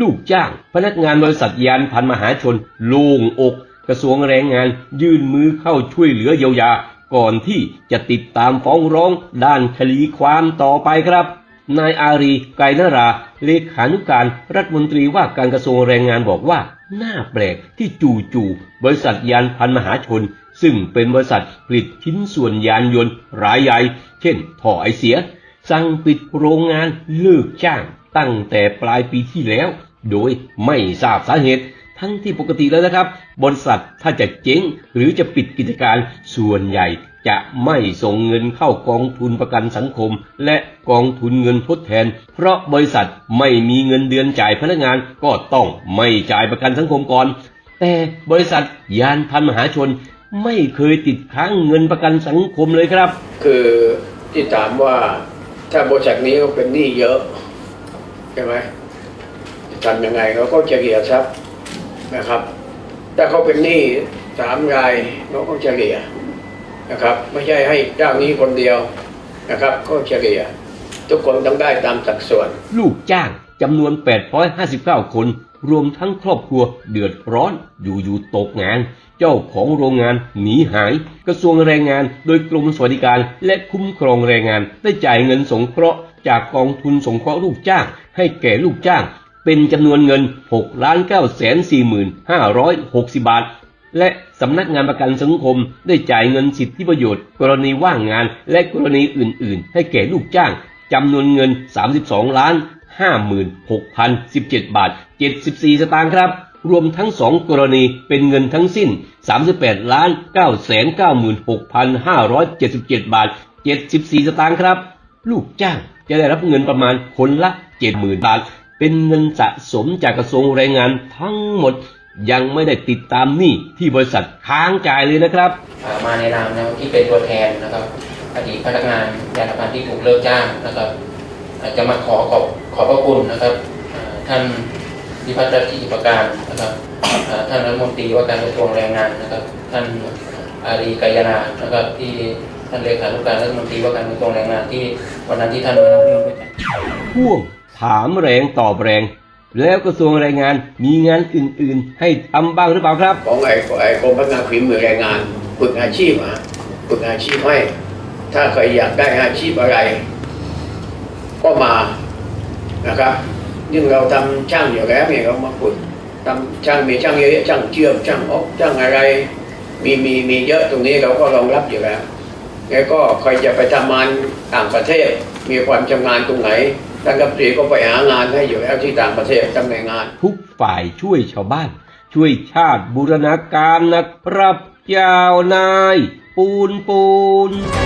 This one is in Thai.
ลูกจ้าง พนักงานบริษัทยานพันมหาชน โล่งอก กระทรวงแรงงานยื่นมือเข้าช่วยเหลือเยียวยา ก่อนที่จะติดตามฟ้องร้องด้านคดีความต่อไปครับ นายอารีไกรนรา เลขานุการรัฐมนตรีว่าการกระทรวงแรงงานบอกว่า น่าแปลกที่จู่ๆบริษัทยานพันมหาชน ซึ่งเป็นบริษัทผลิตชิ้นส่วนยานยนต์รายใหญ่ เช่น ท่อไอเสีย สั่งปิดโรงงานเลิกจ้าง ตั้งแต่ปลายปีที่แล้ว โดยไม่ทราบสาเหตุ ทั้งที่ปกติแล้วนะครับ บริษัทถ้าจะเจ๊งหรือจะปิดกิจการส่วนใหญ่จะไม่ส่งเงินเข้ากองทุนประกันสังคม และกองทุนเงินทดแทน เพราะบริษัทไม่มีเงินเดือนจ่ายพนักงานก็ต้องไม่จ่ายประกันสังคมก่อน แต่บริษัทยานพันมหาชนไม่เคยติดค้างเงินประกันสังคมเลยครับ คือที่ถามว่าถ้าบริษัทนี้เขาเป็นหนี้เยอะ ใช่ไหมทำยังไงเขาก็จะเฉลี่ยทรัพย์นะครับ ถ้าเขาเป็นหนี้สามรายเขาก็เฉลี่ยนะครับ ไม่ใช่ให้เจ้านี้คนเดียวนะครับ ก็เฉลี่ย ทุกคนต้องได้ตามสัดส่วน ลูกจ้าง จำนวน 859 คน รวมทั้งครอบครัวเดือดร้อนอยู่ๆตกงาน เจ้าของโรงงานหนีหาย กระทรวงแรงงานโดยกรมสวัสดิการและคุ้มครองแรงงาน ได้จ่ายเงินสงเคราะห์จากกองทุนสงเคราะห์ลูกจ้าง ให้แก่ลูกจ้าง เป็นจำนวนเงิน6 9 4 5 6 0 บาทและสำนักงานประกันสังคมได้จ่ายเงินสิทธิประโยชน์ กรณีว่างงานและกรณีอื่น ๆ ให้แก่ลูกจ้างจำนวนเงิน 32 ล้าน 56,017 บาท 74 สตางค์ครับ รวมทั้งสองกรณีเป็นเงินทั้งสิ้น 38ล้าน996,577 บาท 74 สตางค์ครับ ลูกจ้างจะได้รับเงินประมาณคนละ 70,000 บาท เป็นเงินสะสมจากกระทรวงแรงงานทั้งหมดยังไม่ได้ติดตามหนี้ที่บริษัทค้างจ่ายเลยนะครับ มาในนามนะที่เป็นตัวแทนนะครับอดีตพนักงานยานพานที่ถูกเลิกจ้างนะครับ จจะมาขอขอบขอบพระคุณนะครับอ่าท่านพิพัฒน์รัตน์กิจประการนะครับอ่าท่านรัฐมนตรีว่าการกระทรวงแรงงานนะครับ ท่านอารีกายนานะครับ ที่ท่านเลขานุการรัฐมนตรีว่าการกระทรวงแรงงานที่วันนั้นที่ท่านมารับเรื่องด้วยกันพ่วงถามแรงตอบแรง แล้วกระทรวงแรงงานมีงานอื่น ๆ ให้ทำบ้างหรือเปล่าครับ ของไอ้ไอ้กรมพัฒนาฝีมือแรงงานฝึกอาชีพอะฝึกอาชีพให้ถ้าใครอยากได้อาชีพอะไร ก็มานะครับยิ่งเราทำช่างอยู่แล้วเนี่ยเรามาฝึกทำช่างมีช่างเยอะช่างเชื่อมช่างอกช่างอะไร มีมีมีเยอะตรงนี้เราก็รองรับอยู่แล้วแล้วก็ใครจะไปทำงานต่างประเทศ มีความชำนาญตรงไหนท่านกัปตรีก็ไปหางานให้อยู่แล้วที่ต่างประเทศตำแนงงาน ทุกฝ่ายช่วยชาวบ้าน ช่วยชาติบูรณาการนะครับเจ้านาย ปูนปูน